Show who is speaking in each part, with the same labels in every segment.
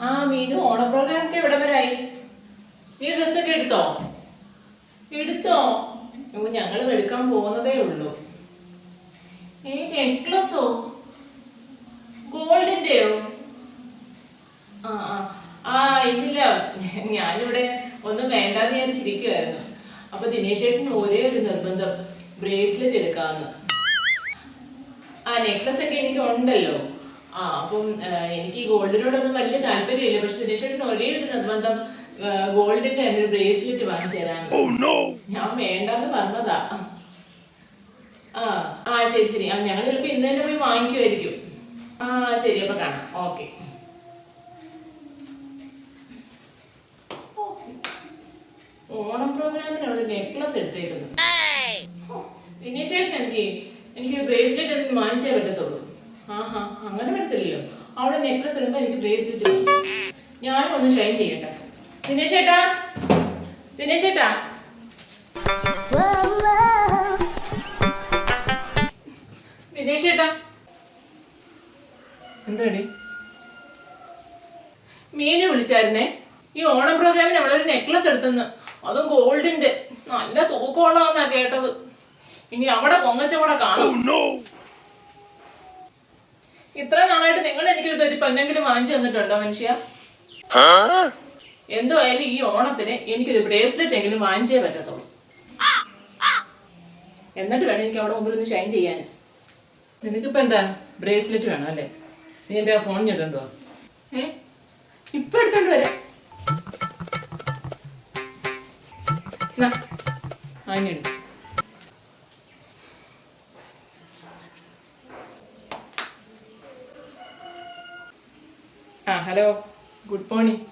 Speaker 1: ആ മീനു ഓണ പ്രോഗ്രാം ഒക്കെ എവിടെ വരായി നീ ഡ്രസ്സൊക്കെ എടുത്തോ? എടുത്തോ? ഞങ്ങൾ എടുക്കാൻ പോകുന്നതേ ഉള്ളൂ. ഏ നെക്ലസോ? ഗോൾഡിന്റെയോ? ആ ആ. ആ ഇല്ല ഞാനിവിടെ ഒന്നും വേണ്ടാന്ന് ഞാൻ ചിരിക്കുമായിരുന്നു അപ്പൊ ദിനേശ് ചേട്ടന് ഒരേ ഒരു നിർബന്ധം. ബ്രേസ്ലെറ്റ് എടുക്കാമെന്ന് ആ നെക്ലസ് ഒക്കെ എനിക്ക് ഉണ്ടല്ലോ ആ അപ്പം എനിക്ക് ഈ ഗോൾഡിനോടൊന്നും വലിയ താല്പര്യമില്ല. പക്ഷെ ദിനേശ് ചേട്ടന് ഒരേ ഒരു നിർബന്ധം ഗോൾഡിന്റെ തന്നെ ഒരു ബ്രേസ്ലെറ്റ് വാങ്ങിച്ചു തരാൻ. ഞാൻ വേണ്ടെന്ന് പറഞ്ഞതാ. ആ ആ ശരി ശരി. ആ ഞങ്ങൾ ചിലപ്പോ ഇന്ന് തന്നെ പോയി വാങ്ങിക്കുമായിരിക്കും ആ ശരി അപ്പൊ കാണാം. ഓക്കെ. ഓണം പ്രോഗ്രാമിന് അവൾ നെക്ലസ് എടുത്തേക്കുന്നു. ദിനേശേട്ടൻ എന്ത് ചെയ്യും? എനിക്ക് ബ്രേസ്ലെറ്റ് എന്തെങ്കിലും വാങ്ങിച്ചേ പറ്റത്തുള്ളൂ. ആഹാ അങ്ങനെ വരത്തില്ലല്ലോ. അവിടെ നെക്ലസ് ഇടുമ്പോ എനിക്ക് ബ്രേസ്ലെറ്റ് ഞാനും ഒന്ന് ഷൈൻ ചെയ്യട്ടെ. ദിനേശേട്ടാ ദിനേശേട്ടാ. ദിനേശേട്ടാ. എന്താടി? മീനു വിളിച്ചായിരുന്നേ? ഈ ഓണം പ്രോഗ്രാമിന് അവളൊരു നെക്ലസ് എടുത്തെന്ന്. അതും ഗോൾഡിന്റെ നല്ല തൂക്കമുള്ളതാന്നാ കേട്ടത്. ഇനി അവിടെ പൊങ്ങച്ചവിടെ കാണും. ഇത്ര നാളായിട്ട് നിങ്ങൾ എനിക്കൊരു ഒരു പെണ്ണെങ്കിലും വാങ്ങിച്ചു തന്നിട്ടുണ്ടോ മനുഷ്യ? എന്തോ ആയാലും ഈ ഓണത്തിന് എനിക്കൊരു ബ്രേസ്ലെറ്റ് എങ്കിലും വാങ്ങിച്ചേ പറ്റത്തുള്ളൂ. എന്നിട്ട് വേണം എനിക്ക് അവിടെ മുമ്പിൽ ഒന്ന് ഷൈൻ ചെയ്യാൻ. നിനക്കിപ്പോ എന്താ? ബ്രേസ്ലെറ്റ് വേണം അല്ലേ? നീ എന്റെ ഫോൺ ഞെട്ടുണ്ടോ ഏ? ഇപ്പൊ എടുത്തോണ്ട് വരാം. ആ, ഇങ്ങ് ആ ഹലോ ഗുഡ് മോർണിംഗ്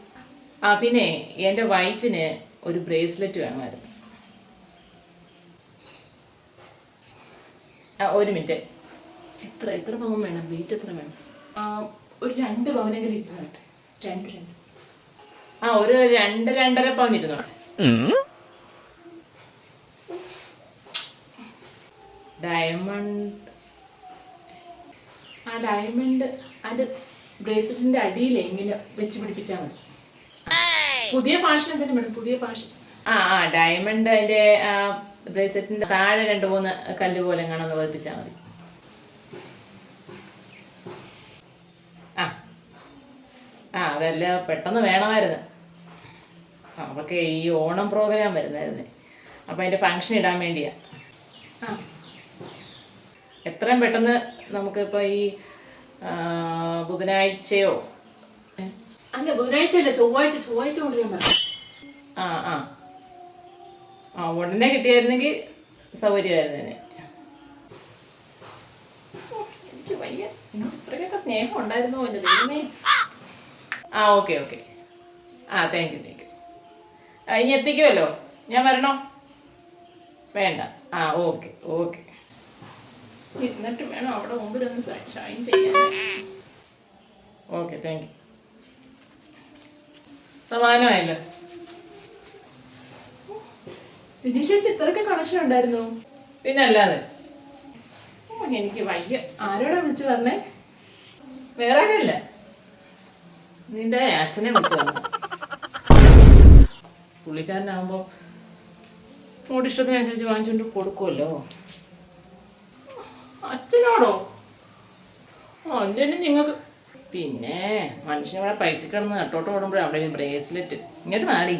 Speaker 1: ആ പിന്നെ എന്റെ വൈഫിന് ഒരു ബ്രേസ്ലെറ്റ് വേണമായിരുന്നു. ആ ഒരു മിനിറ്റ് എത്ര എത്ര പവൻ വേണം? വെയിറ്റ് എത്ര വേണം? ആ ഒരു രണ്ട് പവനെങ്കിലും ഇരുന്നോട്ടെ രണ്ട് രണ്ട്. ആ ഒരു രണ്ട് രണ്ടര പവൻ ഇരുന്നോട്ടെ ഡയമണ്ട് ആ ഡയമണ്ട് അത് ബ്രേസ്ലെറ്റിന്റെ അടിയിൽ ഇങ്ങനെ വെച്ച് പിടിപ്പിച്ചാൽ മതി. പുതിയ ഫാഷൻ എന്തെങ്കിലും വേണം പുതിയ ഫാഷൻ ആ ആ ഡയമണ്ട് അതിന്റെ ബ്രേസ്ലെറ്റിന്റെ താഴെ രണ്ട് മൂന്ന് കല്ല് പോലെ കാണാൻ പതിപ്പിച്ചാൽ മതി. ആ. ആ അതല്ല പെട്ടെന്ന് വേണമായിരുന്നു. അവർക്ക് ഈ ഓണം പ്രോഗ്രാം വരുന്നായിരുന്നേ അപ്പം അതിന്റെ ഫങ്ഷൻ ഇടാൻ വേണ്ടിയാ. എത്രയും പെട്ടെന്ന് നമുക്കിപ്പോൾ ഈ ബുധനാഴ്ചയോ? അല്ല ബുധനാഴ്ച അല്ല ചൊവ്വാഴ്ച ചൊവ്വാഴ്ച കൊണ്ടുവരാൻ ആ ആ. ആ ഉടനെ കിട്ടിയായിരുന്നെങ്കിൽ സൗകര്യമായിരുന്നേനെ തന്നെ എനിക്ക് വയ്യ. എന്നോട് ഇത്രയൊക്കെ സ്നേഹം ഉണ്ടായിരുന്നു എന്റെ ദൈവമേ? ആ ഓക്കെ ഓക്കെ. ആ താങ്ക് യു താങ്ക് യു ഇനി എത്തിക്കുമല്ലോ ഞാൻ വരണോ? വേണ്ട. ആ ഓക്കെ ഓക്കെ. എന്നിട്ട് വേണം അവിടെ മുമ്പിൽ ഒന്ന് ഷൈൻ ചെയ്യാൻ. ഓക്കെ താങ്ക് യു സമാനമായല്ലോ. ഇത്രയൊക്കെ കണക്ഷൻ ഉണ്ടായിരുന്നു? പിന്നെ അല്ലാതെ എനിക്ക് വയ്യ. ആരോടാ വിളിച്ചു പറഞ്ഞേ? വേറെ ആരുമില്ല. നിന്റെ അച്ഛനെ വിളിച്ചു പറഞ്ഞു. പുള്ളിക്കാരനാകുമ്പോൾ ഓട് ഇഷ്ടത്തിനനുസരിച്ച് വാങ്ങിച്ചുകൊണ്ട് കൊടുക്കുമല്ലോ അച്ഛനോടോ? ഓ എന്തിനും നിങ്ങൾക്ക് പിന്നെ മനുഷ്യൻ ഇവിടെ പൈസ കിടന്ന് നട്ടോട്ട് ഓടുമ്പോഴും അവിടെ ബ്രേസ്ലെറ്റ് ഇങ്ങോട്ട് മാറി.